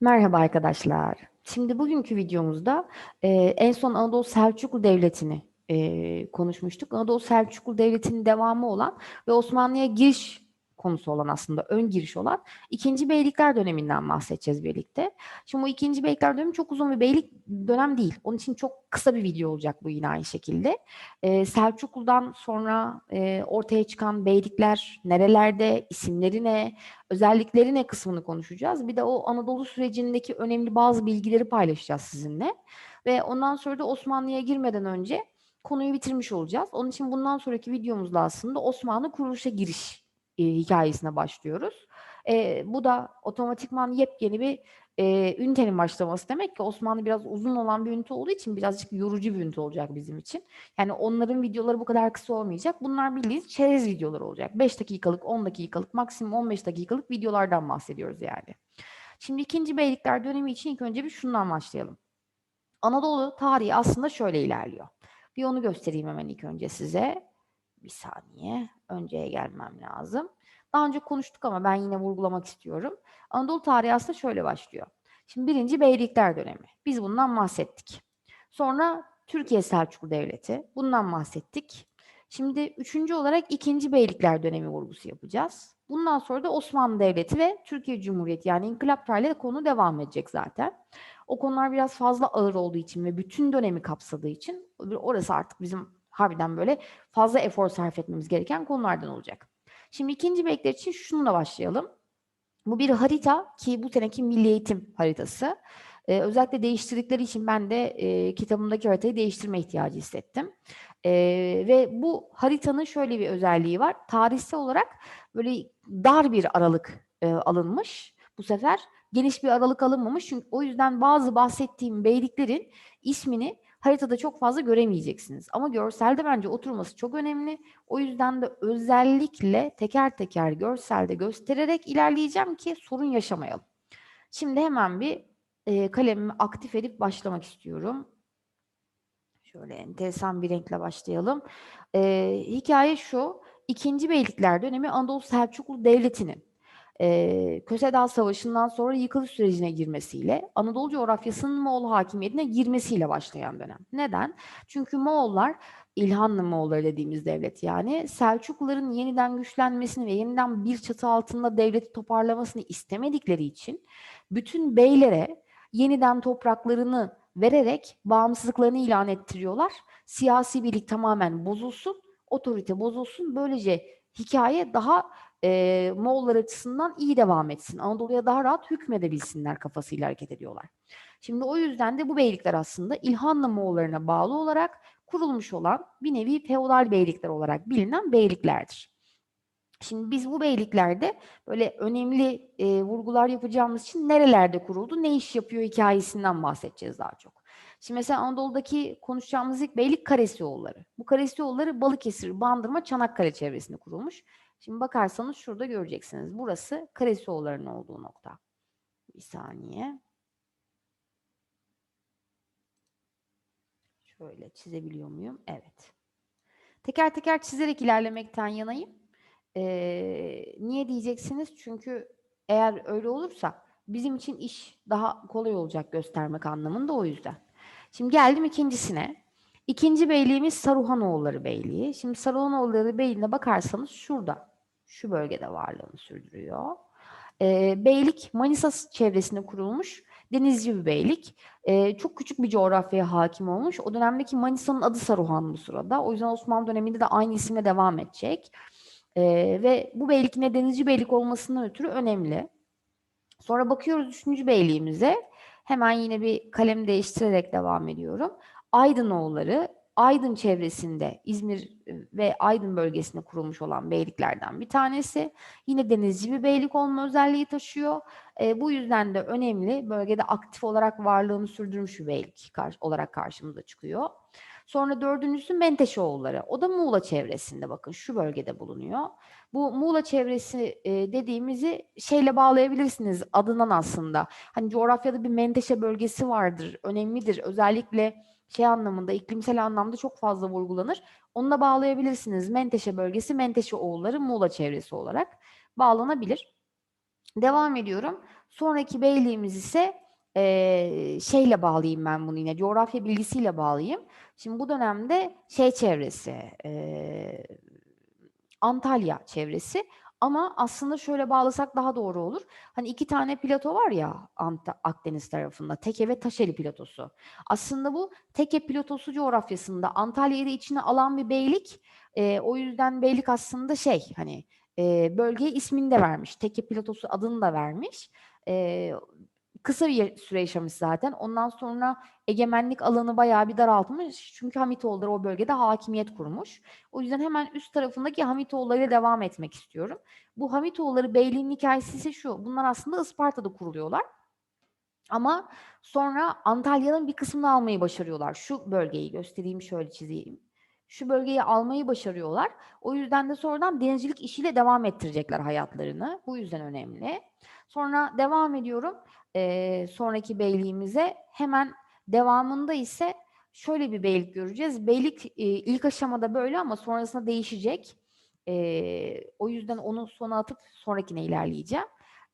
Merhaba arkadaşlar. Şimdi bugünkü videomuzda e, en son Anadolu Selçuklu Devleti'ni e, konuşmuştuk. Anadolu Selçuklu Devleti'nin devamı olan ve Osmanlı'ya giriş konusu olan aslında ön giriş olan ikinci Beylikler döneminden bahsedeceğiz birlikte. Şimdi bu ikinci Beylikler dönemi çok uzun bir beylik dönem değil. Onun için çok kısa bir video olacak bu yine aynı şekilde. E, Selçuklu'dan sonra e, ortaya çıkan beylikler nerelerde, isimleri ne, özellikleri ne kısmını konuşacağız. Bir de o Anadolu sürecindeki önemli bazı bilgileri paylaşacağız sizinle. Ve ondan sonra da Osmanlı'ya girmeden önce konuyu bitirmiş olacağız. Onun için bundan sonraki videomuzda aslında Osmanlı kuruluşa giriş e, hikayesine başlıyoruz. E, bu da otomatikman yepyeni bir e, ünitenin başlaması demek ki Osmanlı biraz uzun olan bir ünite olduğu için birazcık yorucu bir ünite olacak bizim için. Yani onların videoları bu kadar kısa olmayacak. Bunlar bildiğiniz çerez videolar olacak. 5 dakikalık, 10 dakikalık, maksimum 15 dakikalık videolardan bahsediyoruz yani. Şimdi ikinci beylikler dönemi için ilk önce bir şundan başlayalım. Anadolu tarihi aslında şöyle ilerliyor. Bir onu göstereyim hemen ilk önce size. Bir saniye. Önceye gelmem lazım. Daha önce konuştuk ama ben yine vurgulamak istiyorum. Anadolu tarihi aslında şöyle başlıyor. Şimdi birinci Beylikler dönemi. Biz bundan bahsettik. Sonra Türkiye Selçuklu Devleti. Bundan bahsettik. Şimdi üçüncü olarak ikinci Beylikler dönemi vurgusu yapacağız. Bundan sonra da Osmanlı Devleti ve Türkiye Cumhuriyeti yani İnkılap tarihiyle konu devam edecek zaten. O konular biraz fazla ağır olduğu için ve bütün dönemi kapsadığı için orası artık bizim harbiden böyle fazla efor sarf etmemiz gereken konulardan olacak. Şimdi ikinci bekler için şununla başlayalım. Bu bir harita ki bu seneki milli eğitim haritası. Ee, özellikle değiştirdikleri için ben de e, kitabımdaki haritayı değiştirme ihtiyacı hissettim. E, ve bu haritanın şöyle bir özelliği var. Tarihsel olarak böyle dar bir aralık e, alınmış bu sefer. Geniş bir aralık alınmamış. Çünkü o yüzden bazı bahsettiğim beyliklerin ismini haritada çok fazla göremeyeceksiniz. Ama görselde bence oturması çok önemli. O yüzden de özellikle teker teker görselde göstererek ilerleyeceğim ki sorun yaşamayalım. Şimdi hemen bir e, kalemimi aktif edip başlamak istiyorum. Şöyle enteresan bir renkle başlayalım. E, hikaye şu. İkinci Beylikler dönemi Anadolu Selçuklu Devleti'nin e, Köse Savaşı'ndan sonra yıkılış sürecine girmesiyle Anadolu coğrafyasının Moğol hakimiyetine girmesiyle başlayan dönem. Neden? Çünkü Moğollar İlhanlı Moğolları dediğimiz devlet yani Selçukluların yeniden güçlenmesini ve yeniden bir çatı altında devleti toparlamasını istemedikleri için bütün beylere yeniden topraklarını vererek bağımsızlıklarını ilan ettiriyorlar. Siyasi birlik tamamen bozulsun, otorite bozulsun. Böylece hikaye daha e, Moğollar açısından iyi devam etsin. Anadolu'ya daha rahat hükmedebilsinler kafasıyla hareket ediyorlar. Şimdi o yüzden de bu beylikler aslında İlhanlı Moğollarına bağlı olarak kurulmuş olan bir nevi feodal beylikler olarak bilinen beyliklerdir. Şimdi biz bu beyliklerde böyle önemli e, vurgular yapacağımız için nerelerde kuruldu, ne iş yapıyor hikayesinden bahsedeceğiz daha çok. Şimdi mesela Anadolu'daki konuşacağımız ilk beylik Karesioğulları. Bu Karesioğulları Balıkesir, Bandırma, Çanakkale çevresinde kurulmuş. Şimdi bakarsanız şurada göreceksiniz. Burası Karesioğulları'nın olduğu nokta. Bir saniye. Şöyle çizebiliyor muyum? Evet. Teker teker çizerek ilerlemekten yanayım. Ee, niye diyeceksiniz? Çünkü eğer öyle olursa bizim için iş daha kolay olacak göstermek anlamında o yüzden. Şimdi geldim ikincisine. İkinci beyliğimiz Saruhanoğulları Beyliği. Şimdi Saruhanoğulları Beyliği'ne bakarsanız şurada, şu bölgede varlığını sürdürüyor. E, beylik Manisa çevresinde kurulmuş denizci bir beylik. E, çok küçük bir coğrafyaya hakim olmuş. O dönemdeki Manisa'nın adı Saruhan bu sırada. O yüzden Osmanlı döneminde de aynı isimle devam edecek. E, ve bu beylik ne denizci beylik olmasından ötürü önemli. Sonra bakıyoruz üçüncü beyliğimize. Hemen yine bir kalem değiştirerek devam ediyorum. Aydınoğulları Aydın çevresinde İzmir e, ve Aydın bölgesinde kurulmuş olan beyliklerden bir tanesi. Yine denizci bir beylik olma özelliği taşıyor. E, bu yüzden de önemli bölgede aktif olarak varlığını sürdürmüş bir beylik kar olarak karşımıza çıkıyor. Sonra dördüncüsü Menteşeoğulları. O da Muğla çevresinde bakın şu bölgede bulunuyor. Bu Muğla çevresi e, dediğimizi şeyle bağlayabilirsiniz adından aslında. Hani coğrafyada bir Menteşe bölgesi vardır, önemlidir. Özellikle şey anlamında, iklimsel anlamda çok fazla vurgulanır. Onunla bağlayabilirsiniz. Menteşe bölgesi, Menteşe oğulları Muğla çevresi olarak bağlanabilir. Devam ediyorum. Sonraki beyliğimiz ise eee, şeyle bağlayayım ben bunu yine coğrafya bilgisiyle bağlayayım. Şimdi bu dönemde şey çevresi eee, Antalya çevresi ama aslında şöyle bağlasak daha doğru olur. Hani iki tane plato var ya Akdeniz tarafında Teke ve Taşeli platosu. Aslında bu Teke platosu coğrafyasında Antalya'yı da içine alan bir beylik. Eee, o yüzden beylik aslında şey hani eee bölgeye ismini de vermiş. Teke platosu adını da vermiş. Eee, kısa bir süre yaşamış zaten. Ondan sonra egemenlik alanı bayağı bir daraltmış. Çünkü Hamitoğulları o bölgede hakimiyet kurmuş. O yüzden hemen üst tarafındaki Hamitoğulları ile devam etmek istiyorum. Bu Hamitoğulları beyliğin hikayesi ise şu. Bunlar aslında Isparta'da kuruluyorlar. Ama sonra Antalya'nın bir kısmını almayı başarıyorlar. Şu bölgeyi göstereyim şöyle çizeyim. Şu bölgeyi almayı başarıyorlar. O yüzden de sonradan denizcilik işiyle devam ettirecekler hayatlarını. Bu yüzden önemli. Sonra devam ediyorum. Ee, sonraki beyliğimize hemen devamında ise şöyle bir beylik göreceğiz. Beylik e, ilk aşamada böyle ama sonrasında değişecek. Ee, o yüzden onu sona atıp sonrakine ilerleyeceğim.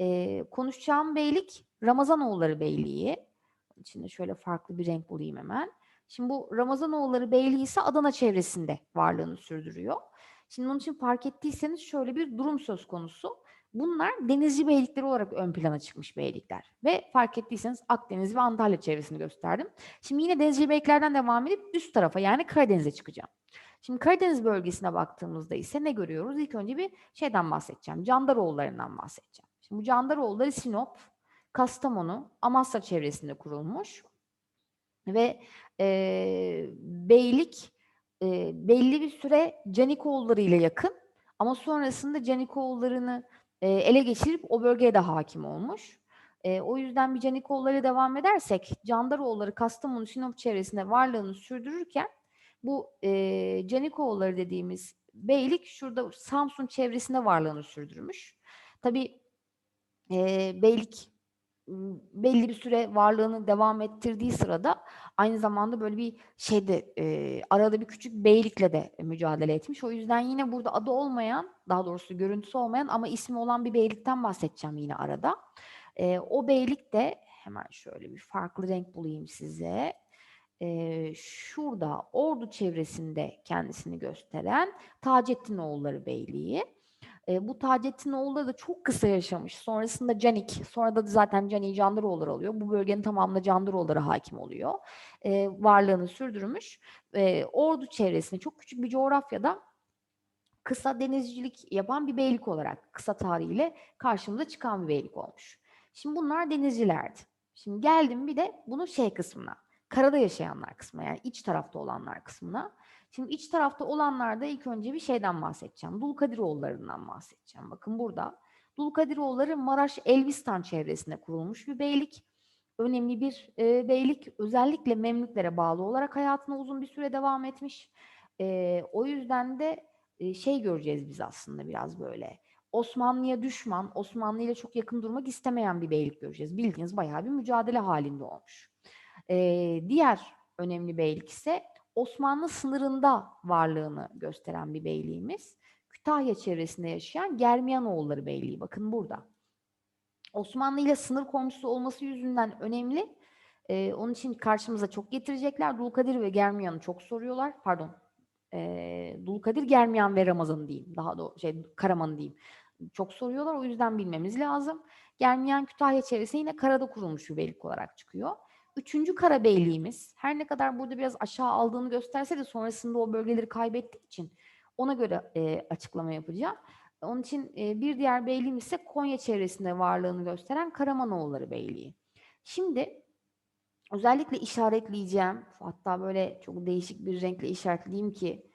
Ee, konuşacağım beylik Ramazanoğulları Beyliği. İçinde şöyle farklı bir renk bulayım hemen. Şimdi bu Ramazanoğulları Beyliği ise Adana çevresinde varlığını sürdürüyor. Şimdi onun için fark ettiyseniz şöyle bir durum söz konusu. Bunlar denizci beylikleri olarak ön plana çıkmış beylikler. Ve fark ettiyseniz Akdeniz ve Antalya çevresini gösterdim. Şimdi yine denizci beyliklerden devam edip üst tarafa yani Karadeniz'e çıkacağım. Şimdi Karadeniz bölgesine baktığımızda ise ne görüyoruz? İlk önce bir şeyden bahsedeceğim. Candaroğullarından bahsedeceğim. Şimdi bu Candaroğulları Sinop, Kastamonu, Amasya çevresinde kurulmuş. Ve eee, beylik eee, belli bir süre Canikoğulları ile yakın ama sonrasında Canikoğullarını eee, ele geçirip o bölgeye de hakim olmuş. Eee, o yüzden bir Canikoğulları devam edersek Candaroğulları Kastamonu, Sinop çevresinde varlığını sürdürürken bu eee Canikoğulları dediğimiz beylik şurada Samsun çevresinde varlığını sürdürmüş. Tabii eee, beylik belli bir süre varlığını devam ettirdiği sırada aynı zamanda böyle bir şeyde eee, arada bir küçük beylikle de mücadele etmiş. O yüzden yine burada adı olmayan, daha doğrusu görüntüsü olmayan ama ismi olan bir beylikten bahsedeceğim yine arada. Eee, o beylik de hemen şöyle bir farklı renk bulayım size. Eee, şurada Ordu çevresinde kendisini gösteren Taceddinoğulları Beyliği. Eee, bu Taceddinoğulları da çok kısa yaşamış. Sonrasında Canik, sonra da zaten Canik'i Candaroğulları alıyor. Bu bölgenin tamamında Candaroğulları hakim oluyor. Eee, varlığını sürdürmüş. Eee, Ordu çevresinde çok küçük bir coğrafyada kısa denizcilik yapan bir beylik olarak kısa tarihiyle karşımıza çıkan bir beylik olmuş. Şimdi bunlar denizcilerdi. Şimdi geldim bir de bunun şey kısmına. Karada yaşayanlar kısmına yani iç tarafta olanlar kısmına. Şimdi iç tarafta olanlarda ilk önce bir şeyden bahsedeceğim. Dulkadiroğullarından bahsedeceğim. Bakın burada. Dulkadiroğulları Maraş Elbistan çevresinde kurulmuş bir beylik. Önemli bir e, beylik. Özellikle Memlüklere bağlı olarak hayatına uzun bir süre devam etmiş. E, o yüzden de e, şey göreceğiz biz aslında biraz böyle. Osmanlı'ya düşman, Osmanlı ile çok yakın durmak istemeyen bir beylik göreceğiz. Bildiğiniz bayağı bir mücadele halinde olmuş. Ee, diğer önemli beylik ise Osmanlı sınırında varlığını gösteren bir beyliğimiz. Kütahya çevresinde yaşayan Germiyanoğulları Beyliği. Bakın burada. Osmanlı ile sınır komşusu olması yüzünden önemli. Ee, onun için karşımıza çok getirecekler. Dulkadir ve Germiyan'ı çok soruyorlar. Pardon. Ee, Dulkadir, Germiyan ve Ramazan diyeyim. Daha doğru şey Karaman diyeyim. Çok soruyorlar. O yüzden bilmemiz lazım. Germiyan Kütahya çevresinde yine karada kurulmuş bir beylik olarak çıkıyor. Üçüncü Karabeyliğimiz her ne kadar burada biraz aşağı aldığını gösterse de sonrasında o bölgeleri kaybettiği için ona göre e, açıklama yapacağım. Onun için e, bir diğer beyliğimiz ise Konya çevresinde varlığını gösteren Karamanoğulları Beyliği. Şimdi özellikle işaretleyeceğim, hatta böyle çok değişik bir renkle işaretleyeyim ki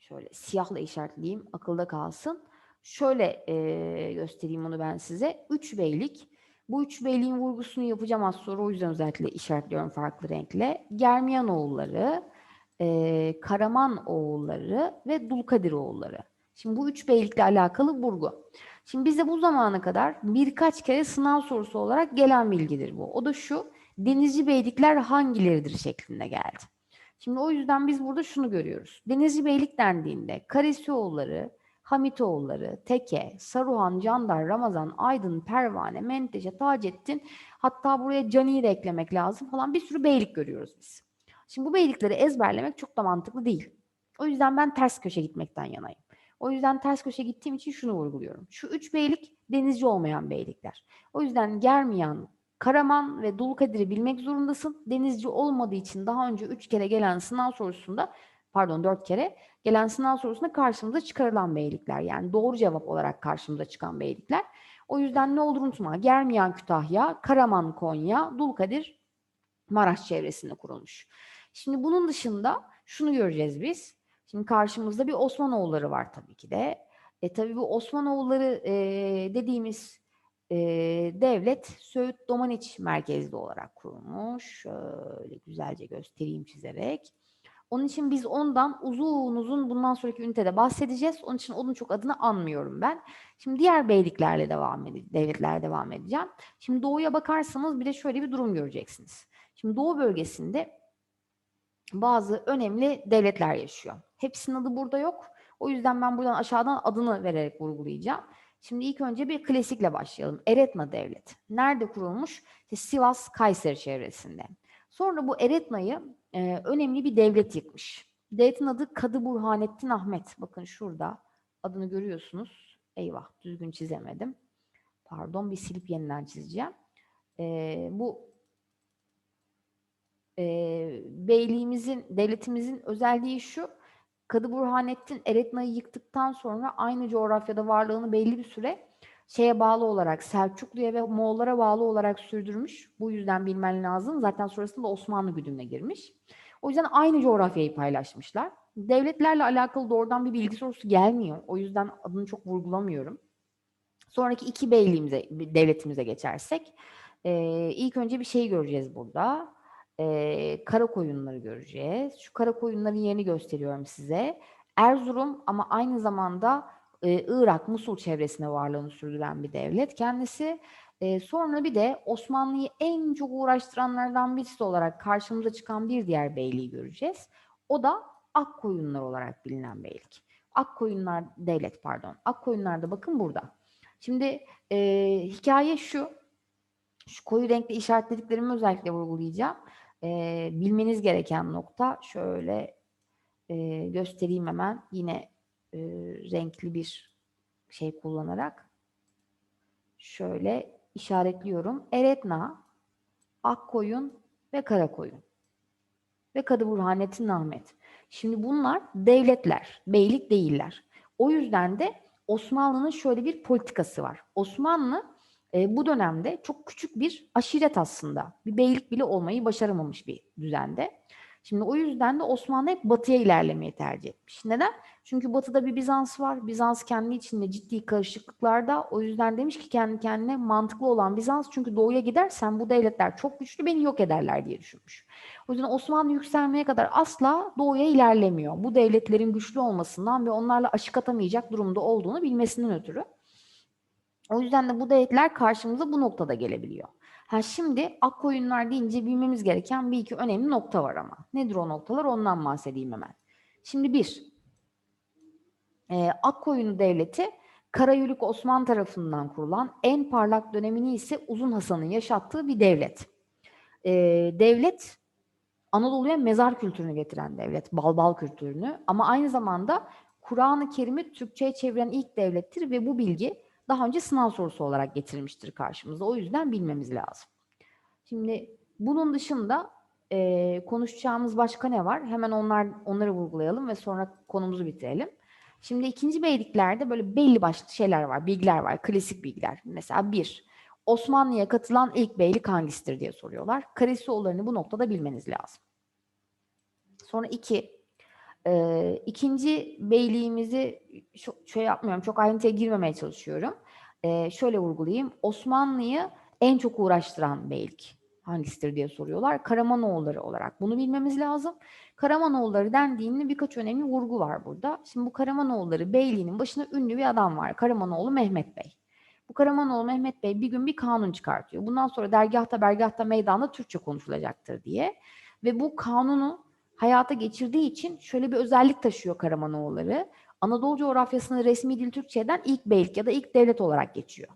şöyle siyahla işaretleyeyim, akılda kalsın. Şöyle e, göstereyim onu ben size. Üç beylik. Bu üç beyliğin vurgusunu yapacağım az sonra. O yüzden özellikle işaretliyorum farklı renkle. Germiyan oğulları, e, Karaman oğulları ve Dulkadir oğulları. Şimdi bu üç beylikle alakalı vurgu. Şimdi bize bu zamana kadar birkaç kere sınav sorusu olarak gelen bilgidir bu. O da şu, denizci beylikler hangileridir şeklinde geldi. Şimdi o yüzden biz burada şunu görüyoruz. Denizci beylik dendiğinde Karesioğulları, Hamitoğulları, Teke, Saruhan, Candar, Ramazan, Aydın, Pervane, Menteşe, Taceddin hatta buraya Cani'yi de eklemek lazım falan bir sürü beylik görüyoruz biz. Şimdi bu beylikleri ezberlemek çok da mantıklı değil. O yüzden ben ters köşe gitmekten yanayım. O yüzden ters köşe gittiğim için şunu vurguluyorum. Şu üç beylik denizci olmayan beylikler. O yüzden Germiyan, Karaman ve Dulkadir'i bilmek zorundasın. Denizci olmadığı için daha önce üç kere gelen sınav sorusunda pardon dört kere gelen sınav sorusunda karşımıza çıkarılan beylikler. Yani doğru cevap olarak karşımıza çıkan beylikler. O yüzden ne olur unutma. Germiyan Kütahya, Karaman Konya, Dulkadir Maraş çevresinde kurulmuş. Şimdi bunun dışında şunu göreceğiz biz. Şimdi karşımızda bir Osmanoğulları var tabii ki de. E tabii bu Osmanoğulları e, dediğimiz e, devlet Söğüt Domaniç merkezli olarak kurulmuş. Şöyle güzelce göstereyim çizerek. Onun için biz ondan uzun uzun bundan sonraki ünitede bahsedeceğiz. Onun için onun çok adını anmıyorum ben. Şimdi diğer beyliklerle devam edeceğim, devletlerle devam edeceğim. Şimdi doğuya bakarsanız bir de şöyle bir durum göreceksiniz. Şimdi doğu bölgesinde bazı önemli devletler yaşıyor. Hepsinin adı burada yok. O yüzden ben buradan aşağıdan adını vererek vurgulayacağım. Şimdi ilk önce bir klasikle başlayalım. Eretna Devlet. Nerede kurulmuş? İşte Sivas, Kayseri çevresinde. Sonra bu Eretna'yı e, önemli bir devlet yıkmış. Devletin adı Kadı Burhanettin Ahmet. Bakın şurada adını görüyorsunuz. Eyvah düzgün çizemedim. Pardon bir silip yeniden çizeceğim. E, bu e, beyliğimizin, devletimizin özelliği şu. Kadı Burhanettin Eretna'yı yıktıktan sonra aynı coğrafyada varlığını belli bir süre şeye bağlı olarak Selçuklu'ya ve Moğollara bağlı olarak sürdürmüş. Bu yüzden bilmen lazım. Zaten sonrasında Osmanlı güdümüne girmiş. O yüzden aynı coğrafyayı paylaşmışlar. Devletlerle alakalı doğrudan bir bilgi sorusu gelmiyor. O yüzden adını çok vurgulamıyorum. Sonraki iki beyliğimize, devletimize geçersek e, ilk önce bir şey göreceğiz burada. E, kara koyunları göreceğiz. Şu kara koyunların yerini gösteriyorum size. Erzurum ama aynı zamanda e, Irak, Musul çevresine varlığını sürdüren bir devlet kendisi. E, sonra bir de Osmanlı'yı en çok uğraştıranlardan birisi olarak karşımıza çıkan bir diğer beyliği göreceğiz. O da Akkoyunlar olarak bilinen beylik. Akkoyunlar devlet pardon. Akkoyunlar da bakın burada. Şimdi e, hikaye şu. Şu koyu renkli işaretlediklerimi özellikle vurgulayacağım. E, bilmeniz gereken nokta şöyle e, göstereyim hemen. Yine e, renkli bir şey kullanarak şöyle işaretliyorum. Eretna, Akkoyun ve Karakoyun ve Kadı Burhanettin Ahmet. Şimdi bunlar devletler, beylik değiller. O yüzden de Osmanlı'nın şöyle bir politikası var. Osmanlı e, bu dönemde çok küçük bir aşiret aslında. Bir beylik bile olmayı başaramamış bir düzende. Şimdi o yüzden de Osmanlı hep batıya ilerlemeyi tercih etmiş. Neden? Çünkü batıda bir Bizans var. Bizans kendi içinde ciddi karışıklıklarda. O yüzden demiş ki kendi kendine mantıklı olan Bizans. Çünkü doğuya gidersen bu devletler çok güçlü beni yok ederler diye düşünmüş. O yüzden Osmanlı yükselmeye kadar asla doğuya ilerlemiyor. Bu devletlerin güçlü olmasından ve onlarla aşık atamayacak durumda olduğunu bilmesinden ötürü. O yüzden de bu devletler karşımıza bu noktada gelebiliyor. Ha şimdi ak koyunlar deyince bilmemiz gereken bir iki önemli nokta var ama. Nedir o noktalar? Ondan bahsedeyim hemen. Şimdi bir, e, Akkoyunlu Devleti Karayülük Osman tarafından kurulan en parlak dönemini ise Uzun Hasan'ın yaşattığı bir devlet. E, devlet Anadolu'ya mezar kültürünü getiren devlet, balbal kültürünü ama aynı zamanda Kur'an-ı Kerim'i Türkçe'ye çeviren ilk devlettir ve bu bilgi daha önce sınav sorusu olarak getirilmiştir karşımıza. O yüzden bilmemiz lazım. Şimdi bunun dışında e, konuşacağımız başka ne var? Hemen onlar onları vurgulayalım ve sonra konumuzu bitirelim. Şimdi ikinci beyliklerde böyle belli başlı şeyler var, bilgiler var, klasik bilgiler. Mesela bir, Osmanlı'ya katılan ilk beylik hangisidir diye soruyorlar. Karesioğullarını bu noktada bilmeniz lazım. Sonra iki, e, ikinci beyliğimizi şey yapmıyorum, çok ayrıntıya girmemeye çalışıyorum. E, şöyle vurgulayayım. Osmanlı'yı en çok uğraştıran beylik hangisidir diye soruyorlar. Karamanoğulları olarak bunu bilmemiz lazım. Karamanoğulları dendiğinde birkaç önemli vurgu var burada. Şimdi bu Karamanoğulları beyliğinin başında ünlü bir adam var. Karamanoğlu Mehmet Bey. Bu Karamanoğlu Mehmet Bey bir gün bir kanun çıkartıyor. Bundan sonra dergahta, bergahta, meydanda Türkçe konuşulacaktır diye. Ve bu kanunu hayata geçirdiği için şöyle bir özellik taşıyor Karamanoğulları. Anadolu coğrafyasının resmi dil Türkçeden ilk beylik ya da ilk devlet olarak geçiyor.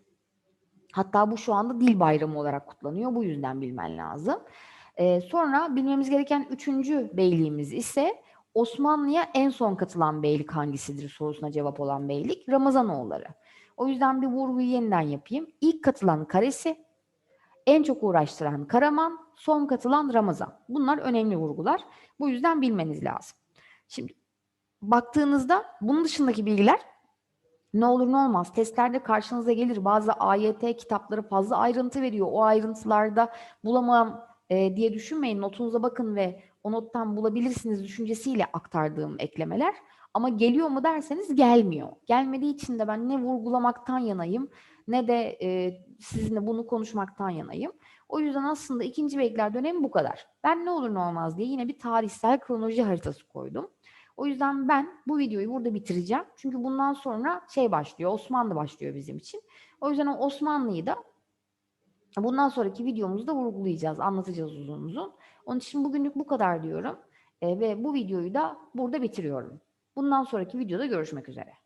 Hatta bu şu anda dil bayramı olarak kutlanıyor. Bu yüzden bilmen lazım. Ee, sonra bilmemiz gereken üçüncü beyliğimiz ise Osmanlı'ya en son katılan beylik hangisidir sorusuna cevap olan beylik Ramazanoğulları. O yüzden bir vurguyu yeniden yapayım. İlk katılan Karesi, en çok uğraştıran Karaman, son katılan Ramazan. Bunlar önemli vurgular. Bu yüzden bilmeniz lazım. Şimdi baktığınızda bunun dışındaki bilgiler ne olur ne olmaz testlerde karşınıza gelir. Bazı AYT kitapları fazla ayrıntı veriyor. O ayrıntılarda bulamam e, diye düşünmeyin. Notunuza bakın ve o nottan bulabilirsiniz düşüncesiyle aktardığım eklemeler. Ama geliyor mu derseniz gelmiyor. Gelmediği için de ben ne vurgulamaktan yanayım ne de e, sizinle bunu konuşmaktan yanayım. O yüzden aslında ikinci beylikler dönemi bu kadar. Ben ne olur ne olmaz diye yine bir tarihsel kronoloji haritası koydum. O yüzden ben bu videoyu burada bitireceğim. Çünkü bundan sonra şey başlıyor, Osmanlı başlıyor bizim için. O yüzden o Osmanlı'yı da bundan sonraki videomuzda vurgulayacağız, anlatacağız uzun uzun. Onun için bugünlük bu kadar diyorum. E, ve bu videoyu da burada bitiriyorum. Bundan sonraki videoda görüşmek üzere.